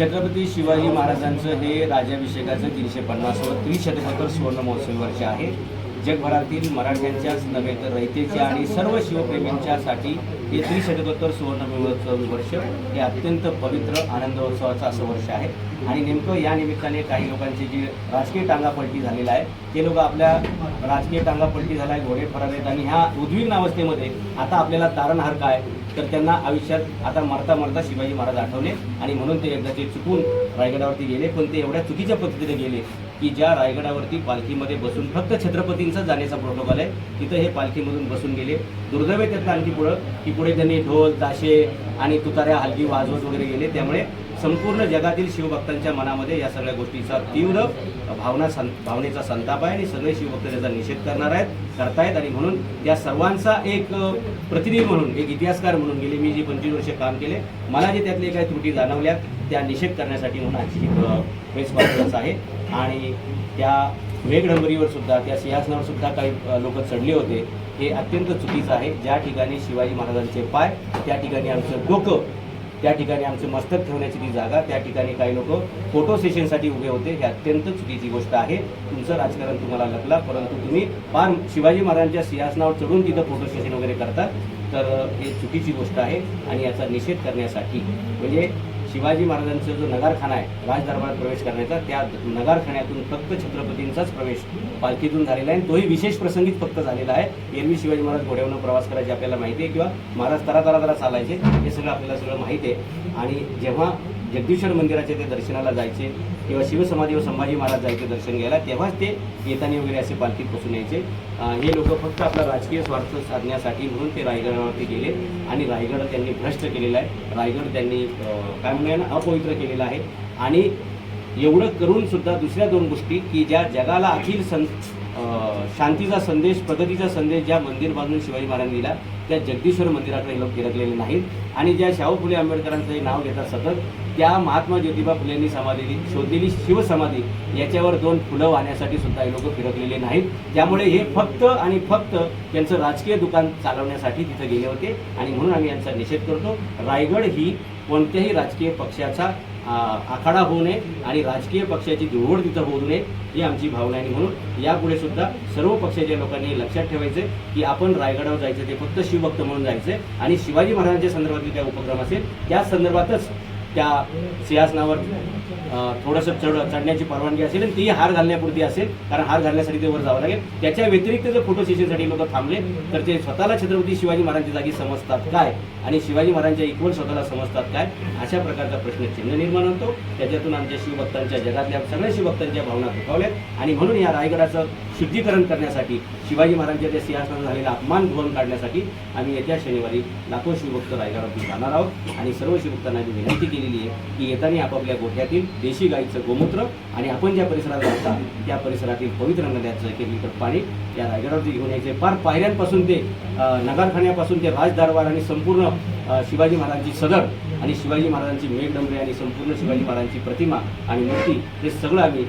छत्रपती शिवाजी महाराजांचं हे राज्याभिषेकाचं तीनशे पन्नासवं त्रिशतकोत्तर सुवर्ण महोत्सवी वर्ष आहे. जगभरातील मराठ्यांच्याच नव्हे तर रयतेच्या आणि सर्व शिवप्रेमींच्यासाठी हे त्रिशतकोत्तर सुवर्ण महोत्सवी वर्ष हे अत्यंत पवित्र आनंदोत्सवाचं असं वर्ष आहे. आणि नेमकं या निमित्ताने काही लोकांची जी राजकीय टांगापलटी झालेला आहे ते लोक आपल्या राजकीय टांगापलटी झाला आहे घोडे फरार आहेत आणि ह्या उद्विग्न अवस्थेमध्ये आता आपल्याला तारणहार काय? तर त्यांना आयुष्यात आता मरता मरता शिवाजी महाराज आठवले आणि म्हणून ते एकदा ते चुकून रायगडावरती गेले पण ते एवढ्या चुकीच्या पद्धतीने गेले की ज्या रायगडावरती पालखीमध्ये बसून फक्त छत्रपतींचा जाण्याचा प्रोटोकॉल आहे तिथं हे पालखीमधून बसून गेले. दुर्दैव त्यांना आणखी पुढं की पुढे त्यांनी ढोल ताशे आणि तुताऱ्या हलकी वाजवत वगैरे गेले. त्यामुळे संपूर्ण जगातील शिवभक्तांच्या मनामध्ये या सगळ्या गोष्टीचा तीव्र भावना सं भावनेचा संताप आहे आणि सगळे शिवभक्त त्याचा निषेध करणार आहेत करतायत आणि म्हणून त्या सर्वांचा एक प्रतिनिधी म्हणून एक इतिहासकार म्हणून गेले. मी जे पंचवीस वर्ष काम केले मला जे त्यातले काही त्रुटी जाणवल्या त्या निषेध करण्यासाठी म्हणून आजची प्रेस कॉन्फरन्स आहे. आणि त्या मेघडंबरीवर सुद्धा त्या सिंहासनावर सुद्धा काही लोक चढले होते हे अत्यंत चुकीचं आहे. ज्या ठिकाणी शिवाजी महाराजांचे पाय त्या ठिकाणी आमचं डोकं त्या ठिकाणी आमचं मस्तक ठेवण्याची ती जागा त्या ठिकाणी काही लोक फोटो सेशनसाठी उभे होते. हे अत्यंत चुकीची गोष्ट आहे. तुमचं राजकारण तुम्हाला लपला परंतु तुम्ही फार शिवाजी महाराजांच्या सिंहासनावर चढून तिथं फोटो सेशन वगैरे करता. तर हे चुकीची गोष्ट आहे आणि याचा निषेध करण्यासाठी. म्हणजे शिवाजी महाराजांचा जो नगारखाना आहे राजदरबारात प्रवेश करण्याचा त्या नगारखान्यातून फक्त छत्रपतींचाच प्रवेश पालखीतून झालेला आहे तोही विशेष प्रसंगीत फक्त झालेला आहे. एरवी शिवाजी महाराज घोड्यावरून प्रवास करायचे आपल्याला माहिती आहे किंवा महाराज तरा तरा तरा चालायचे हे सगळं आपल्याला सगळं माहिती आहे. आणि जेव्हा जगदीश्वर मंदिराचे ते दर्शनाला जायचे किंवा शिवसमाधीवर संभाजी महाराज जायचे दर्शन घ्यायला तेव्हाच ते येताना वगैरे असे पालखीत बसून यायचे. हे लोक फक्त आपला राजकीय स्वार्थ साधण्यासाठी म्हणून ते रायगडावरती गेले आणि रायगड त्यांनी भ्रष्ट केलेला आहे. रायगड त्यांनी काय म्हणूया ना अपवित्र केलेला आहे. आणि एवढं करून सुद्धा दुसऱ्या दोन गोष्टी की ज्या जगाला अखिल सं शांतीचा संदेश प्रगतीचा संदेश ज्या मंदिर बांधून शिवाजी महाराजांनी दिला त्या जगदीश्वर मंदिराकडे लोक फिरकलेले नाहीत. आणि ज्या शाहू फुले आंबेडकरांचं हे नाव घेतात सतत त्या महात्मा ज्योतिबा फुलेंनी समाधी शोधलेली शिवसमाधी याच्यावर दोन फुलं वाहण्यासाठी सुद्धा हे लोक फिरकलेले नाहीत. त्यामुळे हे फक्त आणि फक्त त्यांचं राजकीय दुकान चालवण्यासाठी तिथं गेले होते. आणि म्हणून आम्ही यांचा निषेध करतो. रायगड ही कोणत्याही राजकीय पक्षाचा आखाडा होऊ नये आणि राजकीय पक्षाची धुळवड तिथं होऊ नये ही आमची भावना आहे. म्हणून यापुढे सुद्धा सर्व पक्षाच्या लोकांनी लक्षात ठेवायचे की आपण रायगडावर जायचं ते फक्त शिवभक्त म्हणून जायचं आणि शिवाजी महाराजांच्या संदर्भातील काय उपक्रम असेल त्या संदर्भातच त्या सिंहासनावर थोडंसं चढ चढण्याची परवानगी असेल आणि ती हार घालण्यापुरती असेल कारण हार घालण्यासाठी ते वर जावं लागेल. त्याच्या व्यतिरिक्त जर फोटो सेशनसाठी लोक थांबले तर ते स्वतःला छत्रपती शिवाजी महाराजांच्या जागी समजतात काय? आणि शिवाजी महाराजांच्या इक्वल स्वतःला समजतात काय? अशा प्रकारचा प्रश्न चिन्ह निर्माण होतो. त्याच्यातून आमच्या शिवभक्तांच्या जगातल्या सगळ्या शिवभक्तांच्या भावना दुखावल्यात. आणि म्हणून या रायगडाचं शुद्धीकरण करण्यासाठी शिवाजी महाराजांच्या त्या सिंहासनात झालेला अपमान धुवून काढण्यासाठी आम्ही येत्या शनिवारी लाखो शिवभक्त रायगडातून जाणार आहोत. आणि सर्व शिवभक्तांना आम्ही विनंती केलेली आहे की येताना आपापल्या गोठ्यातील देशी गाईचं गोमूत्र आणि आपण ज्या परिसरात राहता त्या परिसरातील पवित्र नद्याचं एक लिटर पाणी या रायगडावरती घेऊन यायचे. फार पायऱ्यांपासून ते नगारखान्यापासून ते राजदारवार आणि संपूर्ण शिवाजी महाराजांची सदर आणि शिवाजी महाराजांची मेघडंबरी आणि संपूर्ण शिवाजी महाराजांची प्रतिमा आणि मूर्ती हे सगळं आम्ही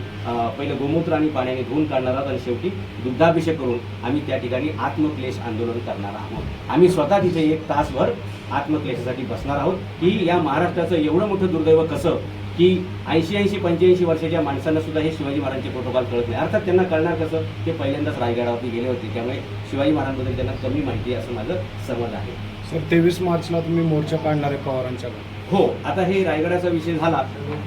पहिलं गोमूत्र आणि पाण्याने धुवून काढणार आहोत आणि शेवटी दुग्धाभिषेक करून आम्ही त्या ठिकाणी आत्मक्लेश आंदोलन करणार आहोत. आम्ही स्वतः तिथे एक तासभर आत्मक्लेशासाठी बसणार आहोत. की या महाराष्ट्राचं एवढं मोठं दुर्दैव कसं? की ऐंशी ऐंशी पंच्याऐंशी वर्षाच्या माणसांना सुद्धा हे शिवाजी महाराजांचे प्रोटोकॉल कळत नाही. अर्थात त्यांना कळणार कसं? ते पहिल्यांदाच रायगडावरती गेले होते. त्यामुळे शिवाजी महाराजांबद्दल त्यांना कमी माहिती आहे असं माझं समज आहे. सर तेवीस मार्चला तुम्ही मोर्चा काढणार आहे पवारांच्या हो आता हे रायगडाचा विषय झाला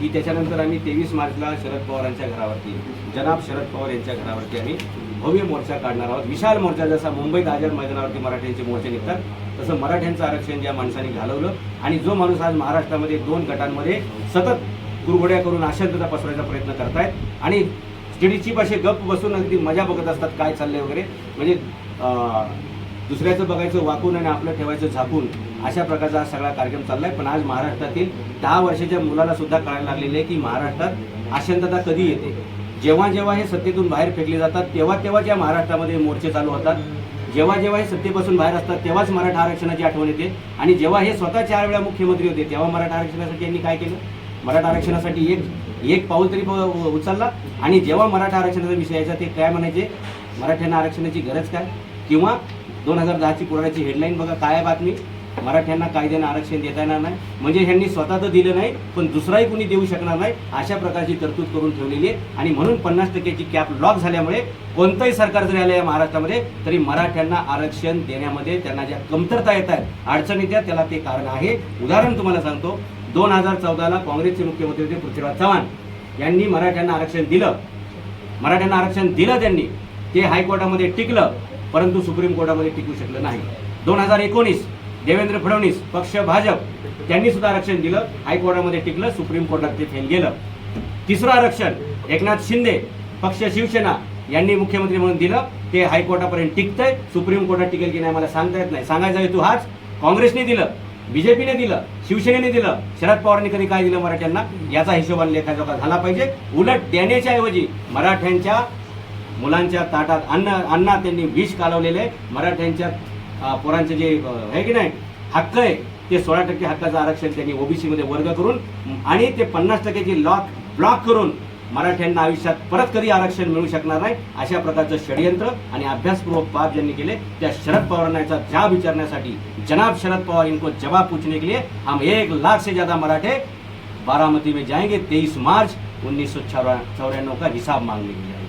की त्याच्यानंतर आम्ही तेवीस मार्चला शरद पवारांच्या घरावरती जनाब शरद पवार यांच्या घरावरती आम्ही भव्य मोर्चा काढणार आहोत. विशाल मोर्चा जसा मुंबईत आझाद मैदानावरती मराठ्यांचे मोर्चे निघतात तसं मराठ्यांचं आरक्षण ज्या माणसाने घालवलं आणि जो माणूस आज महाराष्ट्रामध्ये दोन गटांमध्ये सतत गुरघोड्या करून अशांतता पसरायचा प्रयत्न करतायत आणि स्टेडीची भाषे गप्प बसून अगदी मजा बघत असतात काय चाललंय वगैरे म्हणजे दुसऱ्याचं बघायचं वाकून आणि आपलं ठेवायचं झाकून अशा प्रकारचा हा सगळा कार्यक्रम चाललाय. पण आज महाराष्ट्रातील दहा वर्षाच्या मुलाला सुद्धा कळायला लागलेले आहे की महाराष्ट्रात अशांतता कधी येते? जेव्हा जेव्हा हे सत्तेतून बाहेर फेकले जातात तेव्हा तेव्हाच या महाराष्ट्रामध्ये मोर्चे चालू होतात जेव्हा जेव्हा हे सत्तेपासून बाहेर असतात तेव्हाच मराठा आरक्षणाची आठवण येते. आणि जेव्हा हे स्वतः चार वेळा मुख्यमंत्री होते तेव्हा मराठा आरक्षणासाठी यांनी काय केलं? मराठा आरक्षणासाठी एक एक पाऊल तरी प- उचलला. आणि जेव्हा मराठा आरक्षणाचा विषय यायचा ते काय म्हणायचे? मराठ्यांना आरक्षणाची गरज काय? किंवा दोन हजार दहाची पुराणाची हेडलाईन बघा काय बातमी? मराठ्यांना कायद्यानं आरक्षण देता येणार नाही. म्हणजे ह्यांनी स्वतः तर दिलं नाही पण दुसराही कुणी देऊ शकणार नाही अशा प्रकारची तरतूद करून ठेवलेली आहे. आणि म्हणून पन्नास टक्क्याची कॅप लॉक झाल्यामुळे कोणतंही सरकार जरी आलं या महाराष्ट्रामध्ये तरी मराठ्यांना आरक्षण देण्यामध्ये त्यांना ज्या कमतरता येत आहेत अडचणी त्या त्याला ते कारण आहे. उदाहरण तुम्हाला सांगतो. दोन हजार चौदाला काँग्रेसचे मुख्यमंत्री होते पृथ्वीराज चव्हाण. यांनी मराठ्यांना आरक्षण दिलं. मराठ्यांना आरक्षण दिलं त्यांनी. ते हायकोर्टामध्ये टिकलं परंतु सुप्रीम कोर्टामध्ये टिकू शकलं नाही. दोन हजार एकोणीस देवेंद्र फडणवीस पक्ष भाजप त्यांनी सुद्धा आरक्षण दिलं हायकोर्टामध्ये टिकलं सुप्रीम कोर्टात ते फेल गेलं. तिसरं आरक्षण एकनाथ शिंदे पक्ष शिवसेना यांनी मुख्यमंत्री म्हणून दिलं ते हायकोर्टापर्यंत टिकतंय सुप्रीम कोर्टात टिकेल की नाही मला सांगता येत नाही. सांगायचा हेतू हाच काँग्रेसने दिलं बीजेपीने दिलं शिवसेनेने दिलं शरद पवारांनी कधी काय दिलं मराठ्यांना? याचा हिशोबाने लेखाजोखा झाला पाहिजे. उलट देण्याच्या ऐवजी मराठ्यांच्या मुलांच्या ताटात अन्न अन्ना त्यांनी विष कालवलेलं आहे मराठ्यांच्या पोरांचे जे आहे की नाही हक्क आहे ते सोळा टक्के हक्काचं आरक्षण त्यांनी ओबीसीमध्ये वर्ग करून आणि ते पन्नास टक्क्याची लॉक ब्लॉक करून मराठ्यांना आयुष्यात परत कधी आरक्षण मिळू शकणार नाही अशा प्रकारचं षडयंत्र आणि अभ्यासपूर्वक पाप ज्यांनी केले त्या शरद पवारांना जाब विचारण्यासाठी जनाब शरद पवार इनको जवाब पूछने के लिए हम एक लाख से ज्यादा मराठे बारामती में जाएंगे तेईस मार्च उन्नीस सौ चौरानवे का हिसाब मांगने के लिए।